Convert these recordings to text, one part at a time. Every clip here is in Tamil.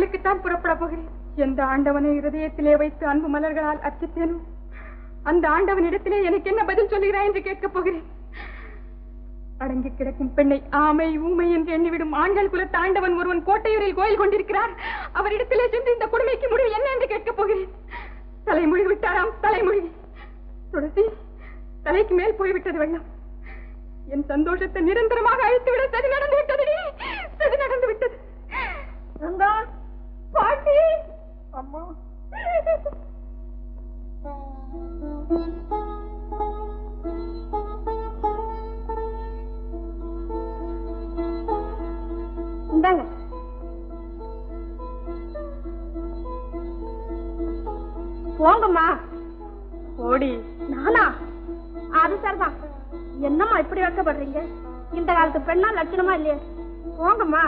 கோயிலுக்குத்தான் புறப்பட போகிறேன். எந்த ஆண்டவனை இருதயத்திலே வைத்து அன்பு மலர்களால் அர்ச்சித்தேனோ அந்த ஆண்டவனிடத்திலே எனக்கு என்ன பதில் சொல்லுகிறாய் என்று கேட்கப் போகிறேன். அடங்கி கிடக்கும் பெண்ணை ஆமை ஊமை என்று எண்ணிவிடும் ஆண்கள் குலத்த ஆண்டவன் ஒருவன் கோட்டையூரில் கோயில் கொண்டிருக்கிறார். அவரிடத்திலே சென்று இந்த கொடுமைக்கு முடிவு என்ன என்று கேட்கப் போகிறேன். தலைமொழி விட்டாராம் தலைமொழி துளசி தலைக்கு மேல் போய்விட்டது வெள்ளம். என் சந்தோஷத்தை நிரந்தரமாக அழித்துவிட சரி நடந்து விட்டது சரி நடந்து விட்டது என்னம்மா இப்படி வைக்கப்படுறீங்க? இந்த காலத்து பெண்ணா லட்சணமா இல்லையே? போங்கம்மா.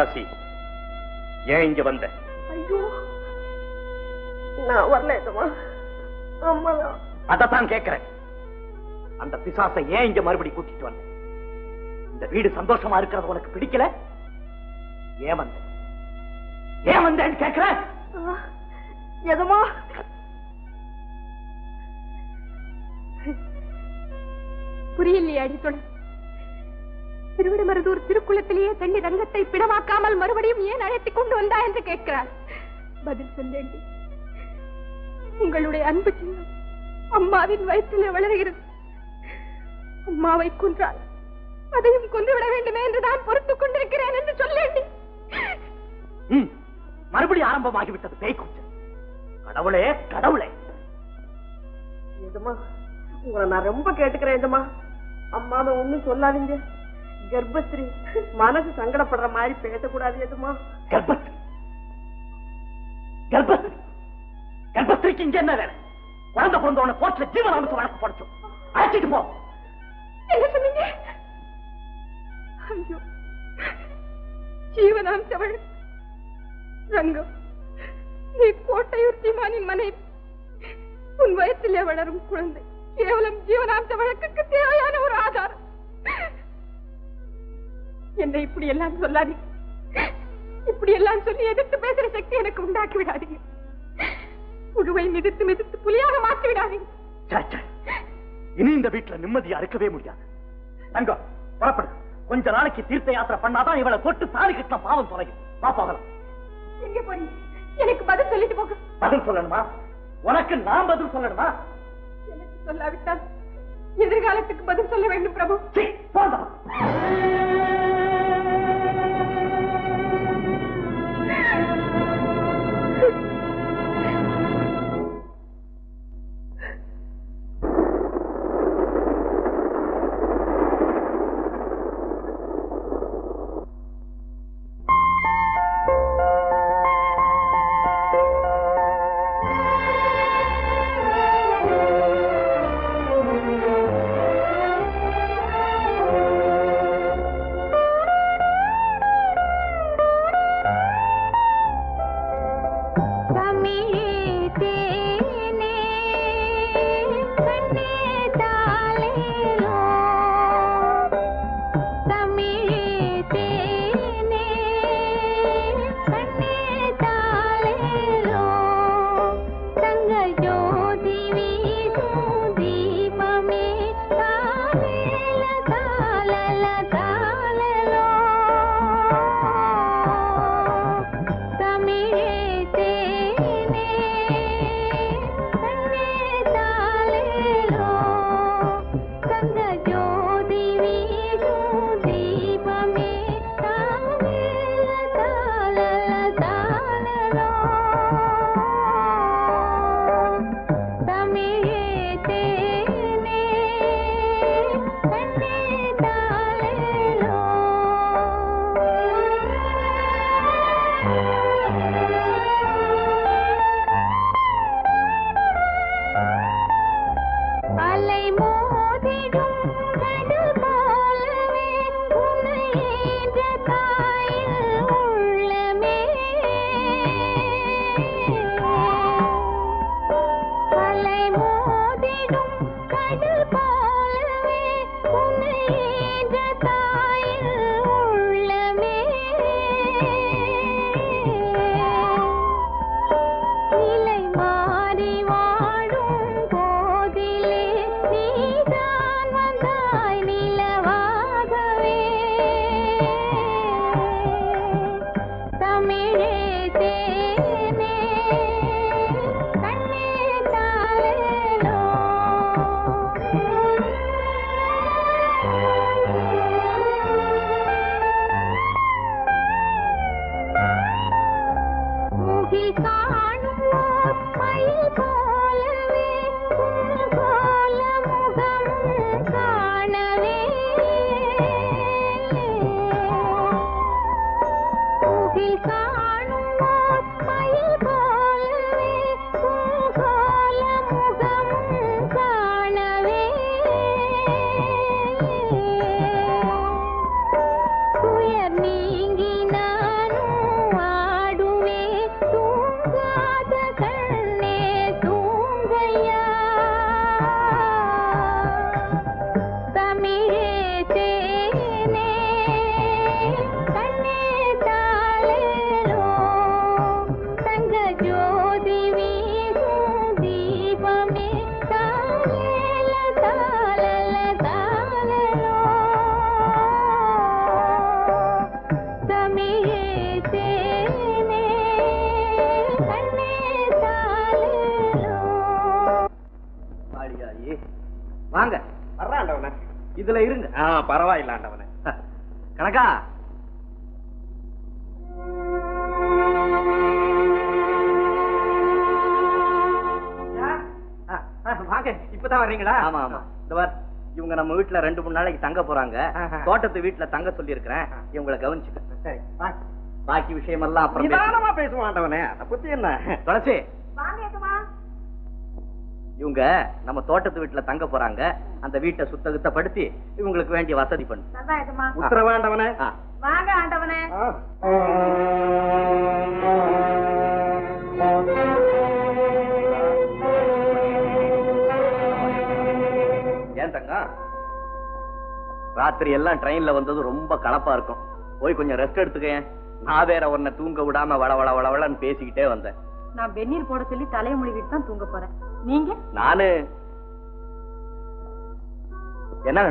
துளசி ஏன் இங்க வந்த? ஐயோ நான் வரல அம்மா தான் அதத்தான் கேட்கிறேன். அந்த பிசாசை ஏன் இங்க மறுபடி கூட்டிட்டு வந்த? இந்த வீடு சந்தோஷமா இருக்கிறது உனக்கு பிடிக்கல? ஏன் வந்த? ஏன் வந்தேன்னு கேட்கிறேன். எதமா புரியலையே அடித்துடன் திருவிடமருதூர் திருக்குளத்திலேயே தண்ணி ரங்கத்தை பிடமாக்காமல் மறுபடியும் ஏன் அழைத்துக் கொண்டு வந்தா என்று கேட்கிறார். பதில் சொல்லேண்டி உங்களுடைய அன்பு சின்னம் அம்மாவின் வயிற்றிலே வளர்கிறது. அம்மாவை கொன்றால் அதையும் கொன்று விட வேண்டுமே என்று நான் பொறுத்துக் கொண்டிருக்கிறேன் என்று சொல்லேண்டி. ம், மறுபடியும் ஆரம்பமாகிவிட்டது பேய் கூச்சல். கடவுளே கடவுளே. உங்களை நான் ரொம்ப கேட்டுக்கிறேன் அம்மாவை ஒண்ணும் சொல்லாதீங்க. கர்ப்பஸ்ரீ மனசு சங்கடப்படுற மாதிரி பேசக்கூடாது எதுமா? கர்ப்பஸ்ரீ கர்ப்பஸ்ரீ கர்ப்பஸ்ரீக்கு இங்க என்ன வேலை? குழந்தை பிறந்தவன கோர்ட்ல ஜீவனாம்சம் வழக்கு படிச்சோம் அழைச்சிட்டு போ. என்ன சொன்னீங்க? ஐயோ. ஜீவனாம்ச வழக்கு ரங்கம் நீ கோட்டையூர் சீமானின் மனைவி. உன் வயத்திலே வளரும் குழந்தை கேவலம் ஜீவனாம்ச வழக்குக்கு தேவையான ஒரு ஆதாரம். என்னை இப்படி எல்லாம் சொல்லாதீங்க இப்படி எல்லாம் சொல்லி எதிர்த்து பேசுற சக்தி எனக்கு உண்டாக்கி விடாதீங்க புழுவை மிதித்து மிதித்து புலியாக மாற்றி விடாதீங்க. இனி இந்த வீட்டுல நிம்மதியா இருக்கவே முடியாது. தங்கம் புறப்படு. கொஞ்ச நாளைக்கு தீர்த்த யாத்திரை பண்ணாதான் இவளை தொட்டு தாலி கட்டின பாவம் தொலையும். வா போகலாம். எங்க போறீங்க? எனக்கு பதில் சொல்லிட்டு போக பதில் சொல்லணுமா? உனக்கு நான் பதில் சொல்லணுமா? எனக்கு சொல்லாவிட்டால் எதிர்காலத்துக்கு பதில் சொல்ல வேண்டும் பிரபு. சீ, இதுல இருங்க. பரவாயில்ல ஆண்டவனே. கணக்கா? வாங்க இப்பதான் வர்றீங்களா? ஆமா ஆமா. இந்த இவங்க நம்ம வீட்டுல ரெண்டு மூணு நாளைக்கு தங்க போறாங்க. தோட்டத்து வீட்டுல தங்க சொல்லி இருக்கிறேன் இவங்களை கவனிச்சுக்க. சரி. பாக்கி விஷயமெல்லாம் அப்புறம் பேசிக்கலாம். நிதானமா பேசுவோம் ஆண்டவனே. அதை பத்தி என்ன? துளசி இவங்க நம்ம தோட்டத்து வீட்டுல தங்க போறாங்க. அந்த வீட்டை சுத்த சுத்தப்படுத்தி இவங்களுக்கு வேண்டிய வசதி பண்ணு. வாங்க ஆண்டவனே. ஏன் தங்கம் ராத்திரி எல்லாம் ட்ரெயின்ல வந்தது ரொம்ப கலப்பா இருக்கும். போய் கொஞ்சம் ரெஸ்ட் எடுத்துக்க நான் வேற உன்னை தூங்க விடாம வள வள வள வளன்னு பேசிக்கிட்டே வந்தேன். நான் வெந்நீர் போட சொல்லி தலையை முழுகிட்டு தான் தூங்க போறேன். நீங்க? நானு. என்ன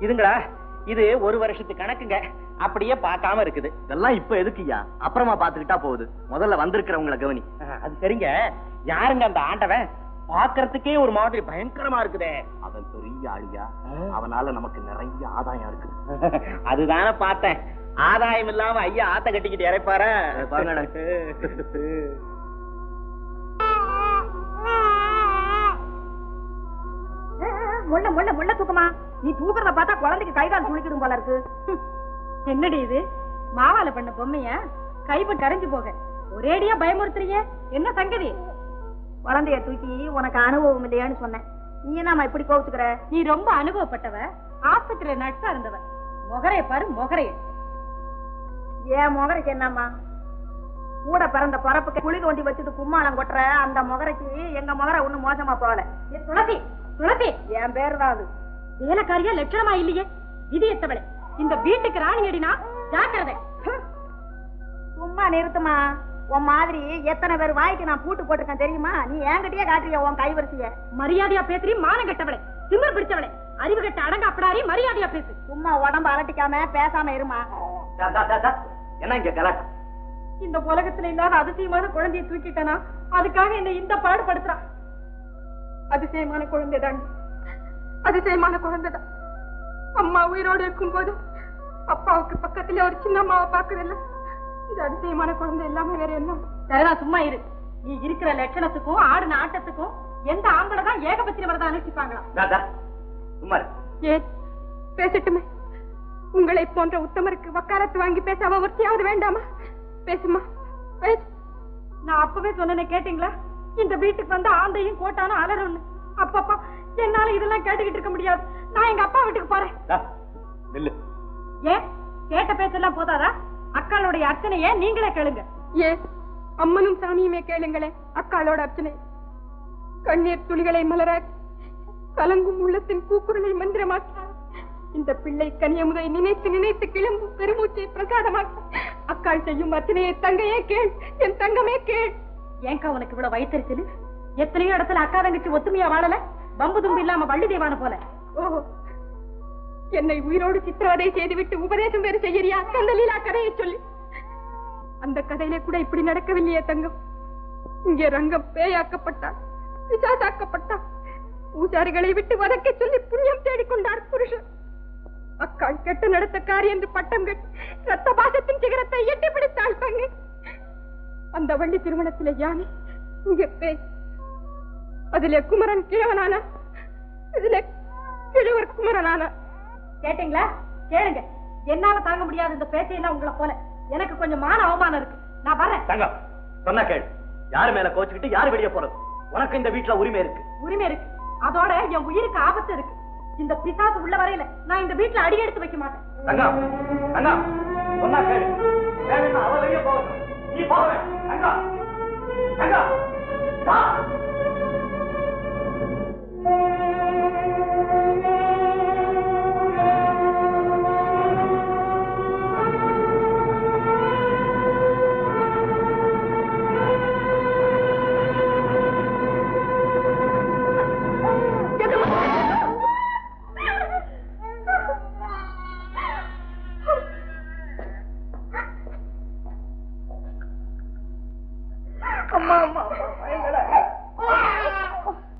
இதுங்களா இது? ஒரு வருஷத்து கணக்குங்க. அப்படியே பார்க்காம இருக்குது. இதெல்லாம் இப்ப எதுக்குயா அப்புறமா பாத்துக்கிட்டா போகுது. முதல்ல வந்திருக்கிறவங்கள கவனி. ஆ, அது சரிங்க. யாருங்க அந்த ஆண்டவன்? பாக்குறதுக்கே ஒரு மாதிரி பயங்கரமா இருக்குதே. அவன் பெரிய ஆளியா அவனால நமக்கு நிறைய ஆதாயம் இருக்குது. அதுதானே பார்த்தேன். ஆதாயம் இல்லாம ஐயா ஆத்த கட்டிக்கிட்டு இறைப்பாரு? முள்ள முள்ள முள்ள தூக்குமா. நீ தூக்குறத பார்த்தா குழந்தைக்கு கை கால் துளிக்கிடும் போல இருக்கு. என்னடி இது? மாவால பண்ண பொம்மைய? கைப்ப கரைஞ்சு போக. ஒரேடியா பயமுறுத்துறீங்க? என்ன சங்கதி? குழந்தைய தூக்கி உனக்கு அனுபவம் இல்லையான்னு சொன்னேன். நீ என்ன இப்படி கோவிச்சுக்கிற? நீ ரொம்ப அனுபவப்பட்டவ. ஆஸ்பத்திரியில நட்சா இருந்தவ. முகரைய பாரு முகரைய. ஏன் முகரைக்கு என்னம்மா? கூட பிறந்த பிறப்புக்கு குழி வண்டி வச்சுட்டு கும்மாளம் கொட்டுற அந்த முகரைக்கு எங்க முகரை ஒண்ணும் மோசமா போகல. துளசி! துளசி என் பேர் தான் அது. வேலைக்காரியா லட்சணமா இல்லையே? விதி எத்தவளே இந்த வீட்டுக்கு ராணி அடினா ஜாக்கிரதை. சும்மா நிறுத்துமா? உன் மாதிரி எத்தனை பேர் வாய்க்கு நான் பூட்டு போட்டிருக்கேன் தெரியுமா? நீ என்கிட்டயே காட்டுறிய உன் கைவரிசைய? மரியாதையா பேசுறீ மானம் கெட்டவளே. திமிர் பிடிச்சவளே. அறிவு கெட்ட அடங்க அப்படாரி மரியாதையா பேசு. சும்மா உடம்ப அலட்டிக்காம பேசாம இருமா. என்ன இங்க கலாட்டா இந்த உலகத்துல இல்லாத அதிசயமான குழந்தையை தூக்கிட்டனா? அதுக்காக என்ன இந்த பாடுபடுத்துறான் அதிசயமான குழந்தைதான். அதிசயமான குழந்தைதான். அம்மா உயிரோடு இருக்கும்போது அப்பாவுக்கு பக்கத்துல ஒரு சின்ன அம்மாவை பாக்குறதில்ல இது அதிசயமான குழந்தை எல்லாமே வேற என்ன? சரிதா சும்மா இரு. நீ இருக்கிற லட்சணத்துக்கும் ஆடின ஆட்டத்துக்கும் எந்த ஆம்பளை தான் ஏகபத்திரி வரதான் அனுப்பிப்பாங்களா. சும்மா இரு. ஏன்? பேசட்டுமே. உங்களை போன்ற உத்தமருக்கு வக்காலத்து வாங்கி பேசாம ஒருத்தியாவது வேண்டாமா? பேசுமா. பேசு நான் அப்பவே சொன்னேனே கேட்டீங்களா? இந்த வீட்டுக்கு வந்து ஆந்தையும் கோட்டானும் அலறும்னு அப்பப்பா என்னால இதெல்லாம் கேட்டுக்கிட்டு இருக்க முடியாது. நான் எங்க அப்பா வீட்டுக்கு போறேன். ஏன்? கேட்ட பேச்செல்லாம் போதாதா? அக்காளுடைய அர்ச்சனையே நீங்களே கேளுங்க. ஏ அம்மனும் சாமியுமே கேளுங்களே அக்காளோட அர்ச்சனை. கண்ணீர் துளிகளை மலராக்கி கலங்கும் உள்ளத்தின் கூக்குரலை மந்திரமாக்கி இந்த பிள்ளை கனியமுதை நினைத்து நினைத்து கிளம்பும் பெருமூச்சை பிரசாதமாக்கி அக்காள் செய்யும் அர்ச்சனையை தங்கையே கேள் என் தங்கமே கேள். ஏங்கா உனக்கு இவ்வளவு வயிற்றுச்சல் எத்தனையோ இடத்துல அக்கா தங்கச்சி ஒத்துமையா வாழல? பம்பு தும்பு இல்லாம வள்ளி தெய்வான போல. ஓஹோ என்னை உயிரோடு சித்திரவதை செய்துவிட்டு உபதேசம் வேறு செய்யறியா? அந்த லீலா கதையை சொல்லி. அந்த கதையில கூட இப்படி நடக்கவில்லையே தங்கம். இங்கே ரங்கம் பேயாக்கப்பட்டார் பிசாசாக்கப்பட்டார் பூசாரிகளை விட்டு வதக்க சொல்லி புண்ணியம் தேடிக்கொண்டார் புருஷன். அக்காள் கெட்ட நடத்தக்காரி என்று பட்டம் கட்டி ரத்த பாசத்தின் சிகரத்தை எட்டி பிடித்தாள் தங்கை அந்த வள்ளி திருமணத்திலே யானை இங்கே பேய் அதிலே குமரன் கிழவனானா இதுல கிழவர் குமரனானா. கேட்டீங்களா? கேளுங்க. என்னால தாங்க முடியாத இந்த பேச்சையெல்லாம் உங்களை போல. எனக்கு கொஞ்சம் மான அவமானம் இருக்கு. நான் வரேன். தங்கம் சொன்னா கேளு. யாரு மேல கோச்சுக்கிட்டு யாரு வெளியே போறது? உனக்கு இந்த வீட்டுல உரிமை இருக்கு. உரிமை இருக்கு. அதோட என் உயிருக்கு ஆபத்து இருக்கு. இந்த பிசாசு உள்ள வரையில நான் இந்த வீட்டுல அடி எடுத்து வைக்க மாட்டேன். தங்கம் தங்கம் சொன்னா கேளு. வேணும்னா அவ வெளியே போகணும் நீ போவேன் தங்கம் தங்கம் வா ஆ